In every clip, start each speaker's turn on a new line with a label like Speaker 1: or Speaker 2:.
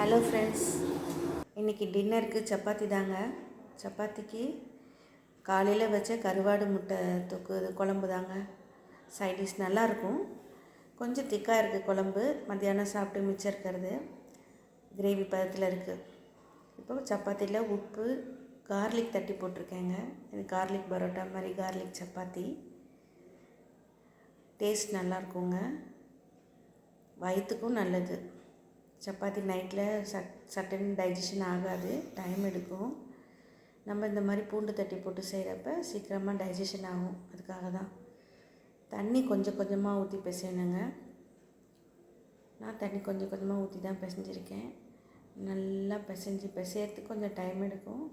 Speaker 1: Hello friends இன்றைக்கி டின்னருக்கு சப்பாத்தி தாங்க. சப்பாத்திக்கு காலையில் வச்ச கருவாடு முட்டை தொக்கு குழம்பு தாங்க. சைட் டிஷ் நல்லாயிருக்கும் கொஞ்சம் திக்காக இருக்குது குழம்பு. மத்தியானம் சாப்பிட்டு மிச்சம் இருக்கிறது. கிரேவி பதத்தில் இருக்குது இப்போ சப்பாத்தியில் உப்பு கார்லிக் தட்டி போட்டிருக்கேங்க. இது கார்லிக் பரோட்டா மாதிரி கார்லிக் சப்பாத்தி. டேஸ்ட் நல்லாயிருக்குங்க வயிற்றுக்கும் நல்லது. சப்பாத்தி நைட்டில் சட் சட்டன் டைஜஷன் ஆகாது டைம் எடுக்கும். நம்ம இந்த மாதிரி பூண்டு தட்டி போட்டு செய்கிறப்ப சீக்கிரமாக டைஜஷன் ஆகும். அதுக்காக தான். தண்ணி கொஞ்சம் கொஞ்சமாக ஊற்றி பிசையணுங்க. நான் தண்ணி கொஞ்சம் கொஞ்சமாக ஊற்றி தான் பிசைஞ்சிருக்கேன். நல்லா பிசைஞ்சு பிசையறதுக்கு கொஞ்சம் டைம் எடுக்கும்.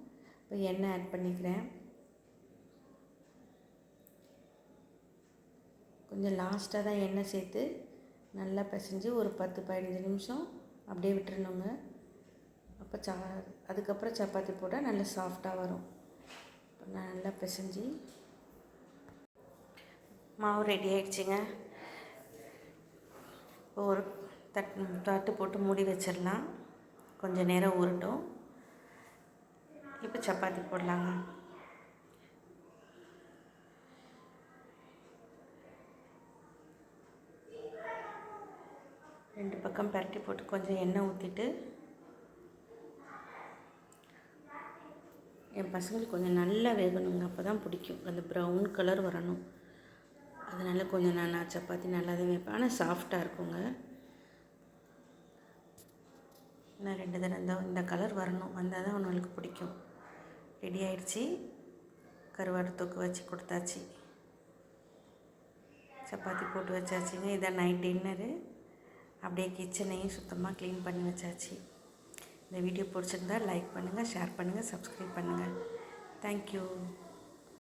Speaker 1: இப்போ எண்ணெய் ஆட் பண்ணிக்கிறேன். கொஞ்சம் லாஸ்ட்டாக தான் எண்ணெய் சேர்த்து நல்லா பிசைஞ்சு ஒரு பத்து பதினஞ்சு நிமிஷம் அப்படியே விட்டுறணுங்க. அப்போ சா அதுக்கப்புறம் சப்பாத்தி போட்டால் நல்லா சாஃப்டாக வரும். இப்போ நல்லா பிசைஞ்சு மாவு ரெடி ஆயிடுச்சுங்க. இப்போ ஒரு தட் தட்டு போட்டு மூடி வச்சிடலாம். கொஞ்சம் நேரம் ஊறட்டும். இப்போ சப்பாத்தி போடலாங்க. ரெண்டு பக்கம் பரட்டி போட்டு கொஞ்சம் எண்ணெய் ஊற்றிட்டு என் பசங்களுக்கு கொஞ்சம் நல்லா வேகணுங்க. அப்போ தான் பிடிக்கும். அந்த ப்ரௌன் கலர் வரணும். அதனால் கொஞ்சம் நான் நான் சப்பாத்தி நல்லா தான் வைப்பேன் ஆனால் சாஃப்டாக இருக்குங்க. நான் ரெண்டு தடவை இந்த இந்த கலர் வரணும். வந்தால் தான் அவனுங்களுக்கு பிடிக்கும். ரெடி ஆயிடுச்சு. கருவாடு தொக்கு வச்சு கொடுத்தாச்சு. சப்பாத்தி போட்டு வச்சாச்சுங்க. இதான் நைட் டின்னரு அப்படியே கிச்சனையும் சுத்தமாக க்ளீன் பண்ணி வச்சாச்சு. இந்த வீடியோ பிடிச்சிருந்தா லைக் பண்ணுங்கள் ஷேர் பண்ணுங்கள் சப்ஸ்கிரைப் பண்ணுங்கள் தேங்க்யூ